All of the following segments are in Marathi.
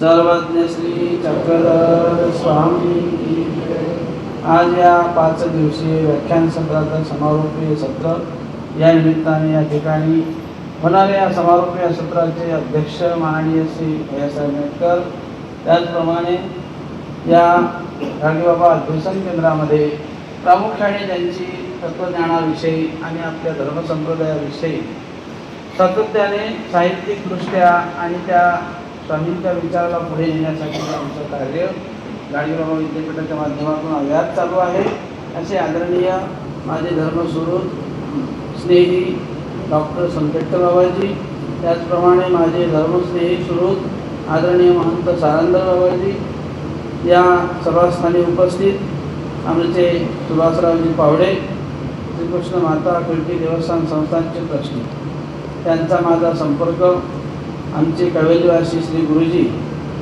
सर्वज्ञ श्री चक्रधर स्वामी आज या पाच दिवसीय व्याख्यान सत्राचा समारोपीय सत्र या निमित्ताने या ठिकाणी होणाऱ्या या समारोपीय सत्राचे अध्यक्ष माननीय श्री एस आंबेडकर. त्याचप्रमाणे या रागीबाबा अध्यासन केंद्रामध्ये प्रामुख्याने त्यांची तत्त्वज्ञानाविषयी आणि आपल्या धर्मसंप्रदायाविषयी सातत्याने साहित्यिकदृष्ट्या आणि त्या स्वामींच्या विचाराला पुढे नेण्यासाठी आमचं कार्य गाडीबाबा विद्यापीठाच्या माध्यमातून अव्यात चालू आहे. असे आदरणीय माझे धर्मस्वरूप स्नेही डॉक्टर संकेटकर बाबाजी त्याचप्रमाणे माझे धर्मस्नेही स्वरूप आदरणीय महंत सारंदर बाबाजी या सभास्थानी उपस्थित आमचे सुभाषरावजी पावडे श्रीकृष्ण माता खिडकी देवस्थान संस्थानचे ट्रस्टी. त्यांचा माझा संपर्क आमचे कवेलीवासी श्री गुरुजी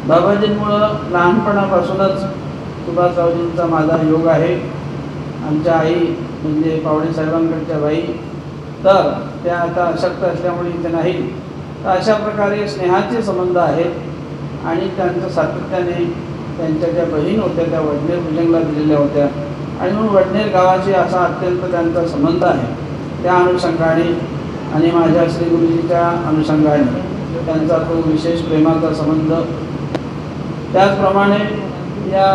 बाबाजींमुळं लहानपणापासूनच सुभाष सुभाषरावजींचा माझा योग आहे. आमच्या आई म्हणजे पावडे साहेबांकडच्या बाई तर त्या आता अशक्त असल्यामुळे इथे नाही. तर अशा प्रकारे स्नेहाचे संबंध आहेत आणि त्यांचं सातत्याने त्यांच्या ज्या बहीण होत्या त्या वडनेर भुजंगला दिलेल्या होत्या. आणि म्हणून वडनेर गावाशी असा अत्यंत त्यांचा संबंध आहे. त्या अनुषंगाने आणि माझ्या श्री गुरुजीच्या अनुषंगाने. त्यांचा तो विशेष प्रेमाचा संबंध. त्याचप्रमाणे या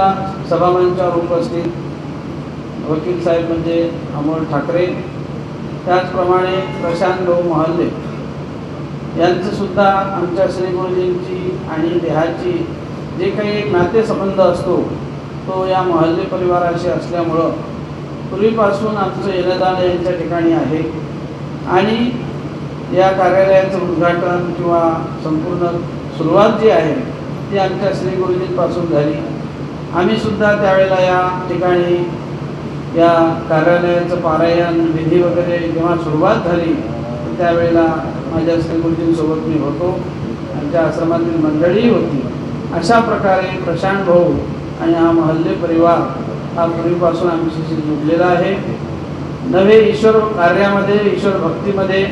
सभामंचावर उपस्थित वकील साहेब म्हणजे अमोल ठाकरे त्याचप्रमाणे प्रशांत भाऊ महाल्ले यांचं सुद्धा आमच्या श्री गुरुजींची आणि देहाची जे काही एक नातेसंबंध असतो तो या महल्ले परिवाराशी असल्यामुळं पूर्वीपासून आमचं येणं जाणं यांच्या ठिकाणी आहे. आणि या कार्यालयाचं उद्घाटन किंवा संपूर्ण सुरुवात जी आहे ती आमच्या श्री गुरुजींपासून झाली. आम्ही सुद्धा त्यावेळेला या ठिकाणी या कार्यालयाचं पारायण विधी वगैरे जेव्हा सुरुवात झाली त्यावेळेला माझ्या श्री गुरुजींसोबत मी होतो. आमच्या आश्रमातील मंडळी होती. अशा प्रकारे प्रशांत भाऊ आणि हा महल्ले परिवार हा पूर्वीपासून आमच्याशी जुडलेला आहे. नवे ईश्वर कार्यामध्ये ईश्वर भक्तीमध्ये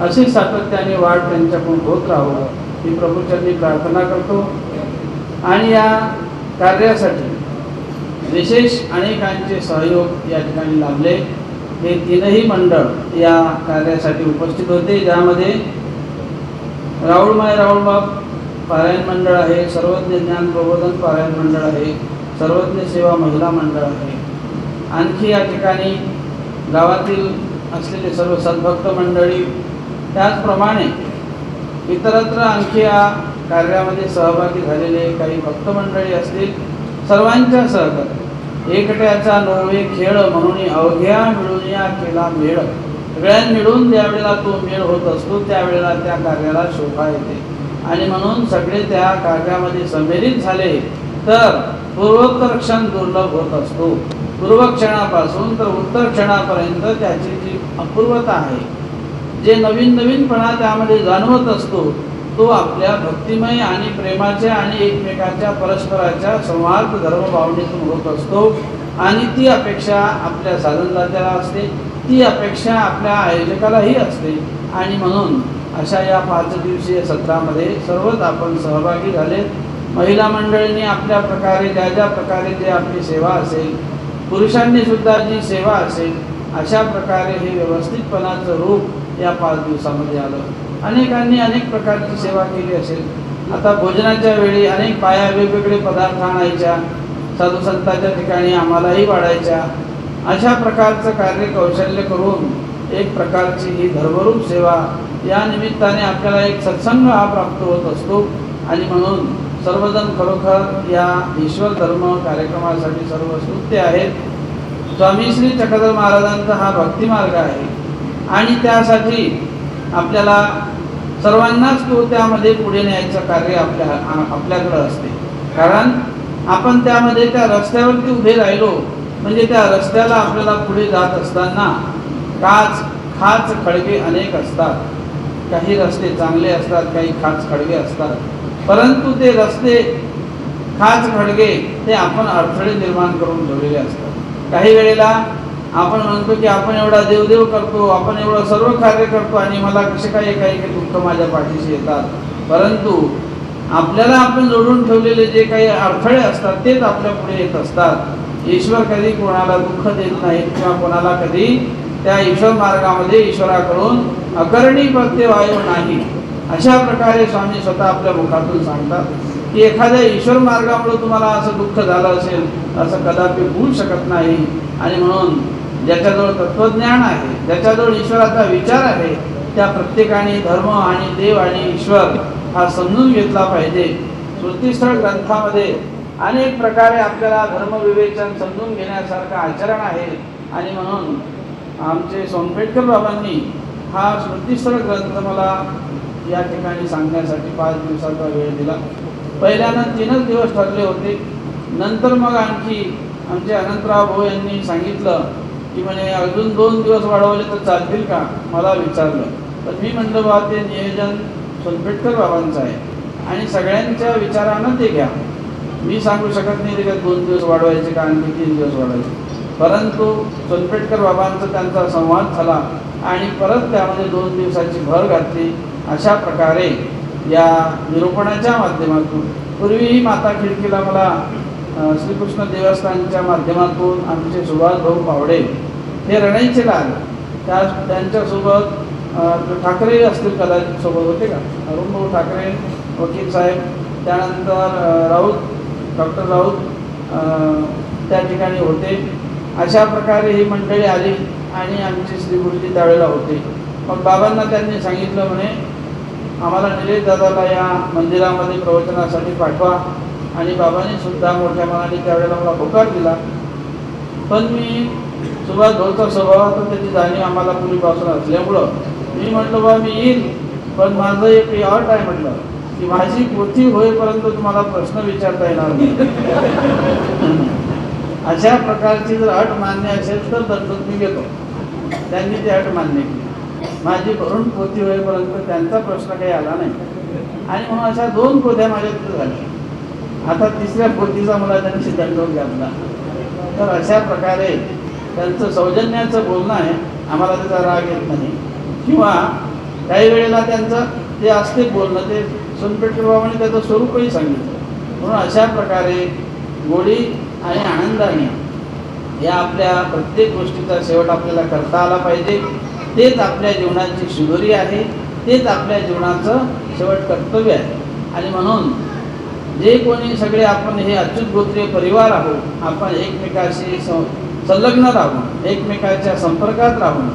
अशी सातत्याने वाढ त्यांच्याकडून होत राहावं ही प्रभूच्यांनी प्रार्थना करतो. आणि या कार्यासाठी विशेष अनेकांचे सहयोग या ठिकाणी लाभले. हे तीनही मंडळ या कार्यासाठी उपस्थित होते ज्यामध्ये राहुलमाय राहुलबाब पारायण मंडळ आहे सर्वज्ञ ज्ञान प्रबोधन पारायण मंडळ आहे सर्वज्ञ सेवा महिला मंडळ आहे. आणखी या ठिकाणी गावातील असलेले सर्व सद्भक्त मंडळी त्याचप्रमाणे इतरत्र आणखी या कार्यामध्ये सहभागी झालेले काही भक्तमंडळी असतील सर्वांच्या सहकार्य एकट्याचा नव्हे खेळ म्हणून अवघ्या मिळून या केला मेळ. सगळ्यां मिळून ज्यावेळेला तो मेळ होत असतो त्यावेळेला त्या कार्याला शोभा येते. आणि म्हणून सगळे त्या कार्यामध्ये संमेलित झाले तर पूर्वोत्तर क्षण दुर्लभ होत असतो. पूर्वक्षणापासून तर उत्तर क्षणापर्यंत त्याची जी अपूर्वता आहे जे नवीन नवीनपणा त्यामध्ये जाणवत असतो तो आपल्या भक्तिमय आणि प्रेमाच्या आणि एकमेकाच्या परस्पराच्या संवाद धर्मभावनेतून होत असतो. आणि ती अपेक्षा आपल्या साधनदात्याला असते ती अपेक्षा आपल्या आयोजकालाही असते. आणि म्हणून अशा या पाच दिवसीय सत्रामध्ये सर्वच आपण सहभागी झाले. महिला मंडळींनी आपल्या प्रकारे ज्या ज्या प्रकारे जे आपली सेवा असेल पुरुषांनी सुद्धा जी सेवा असेल अशा प्रकारे हे व्यवस्थितपणाचं रूप या पाच दिवसामध्ये आलं. अनेकांनी अनेक प्रकारची सेवा केली असेल. आता भोजनाच्या वेळी अनेक पाया वेगवेगळे पदार्थ आणायच्या साधू संतांच्या ठिकाणी आम्हालाही वाढायच्या. अशा प्रकारचं कार्य कौशल्य करून एक प्रकारची ही धर्मरूप सेवा या निमित्ताने आपल्याला एक सत्संग हा प्राप्त होत असतो. आणि म्हणून सर्वजण खरोखर या ईश्वर धर्म कार्यक्रमासाठी सर्व स्तुत्य आहेत. स्वामी श्री चक्रधर महाराजांचा हा भक्तिमार्ग आहे. आणि त्यासाठी आपल्याला सर्वांनाच तो त्यामध्ये पुढे न्यायचं कार्य आपल्या आपल्याकडं असते. कारण आपण त्यामध्ये त्या रस्त्यावरती उभे राहिलो म्हणजे त्या रस्त्याला आपल्याला पुढे जात असताना काच खाच खडगे अनेक असतात. काही रस्ते चांगले असतात काही खाच खडगे असतात. परंतु ते रस्ते खाच खडगे ते आपण अडथळे निर्माण करून ठेवलेले असतात. काही वेळेला आपण म्हणतो की आपण एवढा देवदेव करतो आपण एवढं सर्व कार्य करतो आणि मला कसे काय काही काही दुःख माझ्या पाठीशी येतात. परंतु आपल्याला आपण जोडून ठेवलेले जे काही अडथळे असतात तेच आपल्या पुढे येत असतात. ईश्वर कधी कोणाला दुःख देत नाही किंवा कोणाला कधी त्या ईश्वर मार्गामध्ये ईश्वराकडून अकरणी प्रत्यवायो नाही. अशा प्रकारे स्वामी स्वतः आपल्या मुखातून सांगतात की एखाद्या ईश्वर मार्गामुळे तुम्हाला असं दुःख झालं असेल असं कदापि होऊ शकत नाही. आणि म्हणून ज्याच्याजवळ तत्वज्ञान आहे ज्याच्याजवळ ईश्वराचा विचार आहे त्या प्रत्येकाने धर्म आणि देव आणि ईश्वर हा समजून घेतला पाहिजे. श्रुतीस्थळ ग्रंथामध्ये अनेक प्रकारे आपल्याला धर्मविवेचन समजून घेण्यासारखं आचरण आहे. आणि म्हणून आमचे सोनपेटकर बाबांनी हा स्मृतीस्थळ ग्रंथ मला या ठिकाणी सांगण्यासाठी पाच दिवसाचा वेळ दिला. पहिल्यांदा तीनच दिवस ठरले होते. नंतर मग आणखी आमचे अनंतराव भाऊ यांनी सांगितलं की म्हणे अजून दोन दिवस वाढवले तर चालतील का? मला विचारलं. तर मी म्हटलं बा ते नियोजन सोनपेटकर बाबांचं आहे आणि सगळ्यांच्या विचारानं ते घ्या. मी सांगू शकत नाही का दोन दिवस वाढवायचे का आणखी तीन दिवस वाढवायचे. परंतु सोनपेटकर बाबांचा त्यांचा संवाद झाला आणि परत त्यामध्ये दोन दिवसाची भर घातली. अशा प्रकारे या निरूपणाच्या माध्यमातून. पूर्वीही माता खिडकीला मला श्रीकृष्ण देवस्थानच्या माध्यमातून आमचे सुभाष भाऊ पावडे हे रणाईचे लाल. त्या त्यांच्यासोबत ठाकरे असतील कदाचित सोबत होते का? अरुण भाऊ ठाकरे वकील साहेब त्यानंतर राऊत डॉक्टर राऊत त्या ठिकाणी होते. अशा प्रकारे ही मंडळी आली आणि आमचे श्रीगुरुजी त्यावेळेला होते. मग बाबांना त्यांनी सांगितलं म्हणे आम्हाला निलेश दादाला या मंदिरामध्ये प्रवचनासाठी पाठवा. आणि बाबांनी सुद्धा मोठ्या मनाने त्यावेळेला मला होकार दिला. पण मी सुरुवात भाऊचा स्वभाव तर त्याची जाणीव आम्हाला पूर्वीपासून असल्यामुळं. मी म्हटलं बा मी येईल पण माझं एक अट आहे म्हटलं. की माझी कृती होईपर्यंत तुम्हाला प्रश्न विचारता येणार नाही. अशा प्रकारची जर अट मान्य असेल तर दंडून मी घेतो. त्यांनी ती अट मान्य केली. माझी भरून पोथी होईपर्यंत त्यांचा प्रश्न काही आला नाही. आणि म्हणून अशा दोन पोथ्या माझ्या तिथे झाल्या. आता तिसऱ्या पोतीचा मला त्यांनी सिद्धांत घातला. तर अशा प्रकारे त्यांचं सौजन्याचं बोलणं आहे आम्हाला त्याचा राग येत नाही. किंवा काही वेळेला त्यांचं ते असते बोलणं ते सोनपेटकर बाबांनी त्याचं स्वरूपही सांगितलं. म्हणून अशा प्रकारे गोडी आणि आनंदाने या आपल्या प्रत्येक गोष्टीचा शेवट आपल्याला करता आला पाहिजे. तेच आपल्या जीवनाची शिदोरी आहे तेच आपल्या जीवनाचं शेवट कर्तव्य आहे. आणि म्हणून जे कोणी सगळे आपण हे अच्युत गोत्रीय परिवार आहोत आपण एकमेकाशी सं संलग्न राहून एकमेकाच्या संपर्कात राहून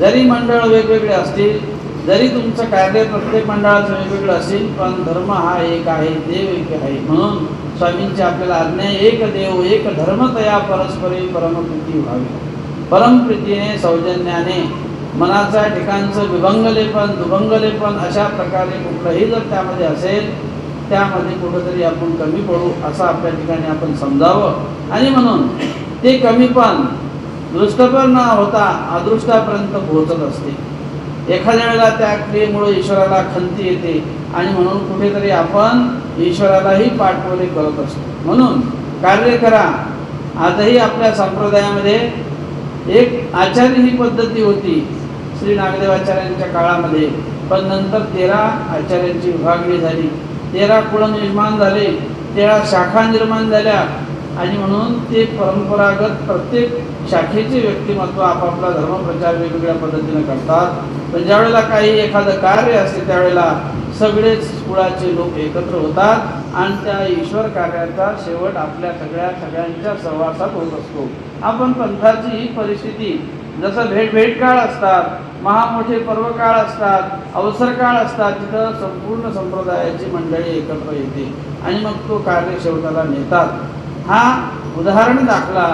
जरी मंडळ वेगवेगळे असतील जरी तुमचं कार्य प्रत्येक मंडळाचं वेगवेगळं असेल पण धर्म हा एक आहे देव एक आहे. म्हणून स्वामींची आपल्याला आज्ञा एक देव एक धर्म तया परस्परी परमप्रीती व्हावी. परमप्रीतीने सौजन्याने मनाच्या ठिकाणचं विभंगलेपन दुभंगलेपन अशा प्रकारे कुठलंही जर त्यामध्ये असेल त्यामध्ये कुठंतरी आपण कमी पडू असं आपल्या ठिकाणी आपण समजावं. आणि म्हणून ते कमीपण दृष्टपण न होता अदृष्टापर्यंत पोहोचत असते. एखाद्या वेळेला त्या क्रियेमुळे ईश्वराला खंती येते आणि म्हणून कुठेतरी आपण ईश्वरालाही पाठवले करत असतो. म्हणून कार्य करा. आजही आपल्या संप्रदायामध्ये एक आचार्य ही पद्धती होती श्री नागदेवाचार्यांच्या काळामध्ये. पण नंतर तेरा आचार्यांची विभागणी झाली. तेरा कुळ निर्माण झाले तेरा शाखा निर्माण झाल्या. आणि म्हणून ते परंपरागत प्रत्येक शाखेचे व्यक्तिमत्व आपापला धर्मप्रचार वेगवेगळ्या पद्धतीने करतात. पण ज्यावेळेला काही एखादं कार्य असते त्यावेळेला सगळेच कुळाचे लोक एकत्र होतात आणि त्या ईश्वर कार्याचा शेवट आपल्या सगळ्या सगळ्यांच्या सहवासात होत असतो. आपण पंथाची ही परिस्थिती जसं भेट भेट काळ असतात महामोठे पर्वकाळ असतात अवसरकाळ असतात तिथं संपूर्ण संप्रदायाची मंडळी एकत्र येते. आणि मग तो कार्य नेतात. हा उदाहरण दाखला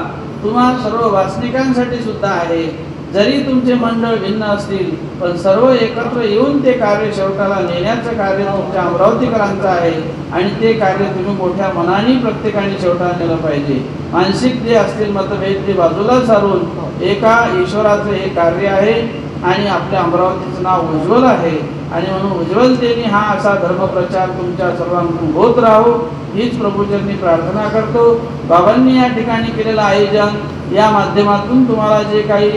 तुम्हा सर्व वासनिकांसाठी सुद्धा आहे. जरी तुमचे मंडळ भिन्न असतील पण सर्व एकत्र येऊन ते कार्य शेवटाला नेण्याचं कार्य तुमच्या अमरावतीकरांचं आहे. आणि ते कार्य तुम्ही मोठ्या मनाने प्रत्येकाने शेवटाला नेलं पाहिजे. मानसिक जे असतील मतभेद ते बाजूला सारून एका ईश्वराचं हे कार्य आहे. आणि आपल्या अमरावतीचं नाव उज्ज्वल आहे. आणि म्हणून उज्ज्वलतेने हा असा धर्मप्रचार तुमच्या सर्वांकडून होत राहो हीच प्रभूचरणी प्रार्थना करतो. बाबांनी या ठिकाणी केलेलं आयोजन या माध्यमातून तुम्हाला जे काही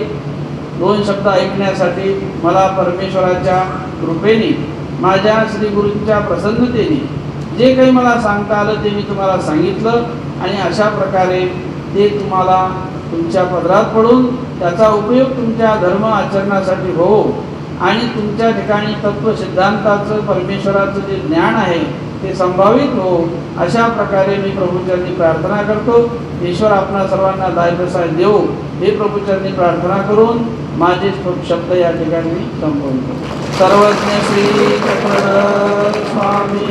दोन शब्द ऐकण्यासाठी मला परमेश्वराच्या कृपेने माझ्या श्री गुरूंच्या प्रसन्नतेने जे काही मला सांगता आलं ते मी तुम्हाला सांगितलं. आणि अशा प्रकारे ते तुम्हाला तुमच्या पदरात पडून त्याचा उपयोग तुमच्या धर्म आचरणासाठी हो आणि तुमच्या ठिकाणी तत्व सिद्धांताचं परमेश्वराचं जे ज्ञान आहे ते संभावित हो अशा प्रकारे मी प्रभूचरणी प्रार्थना करतो. ईश्वर आपणा सर्वांना दायप्रसाद देऊ हे प्रभूचरणी प्रार्थना करून माझे शब्द या ठिकाणी मी संपवतो सर्वज्ञ श्री स्वामी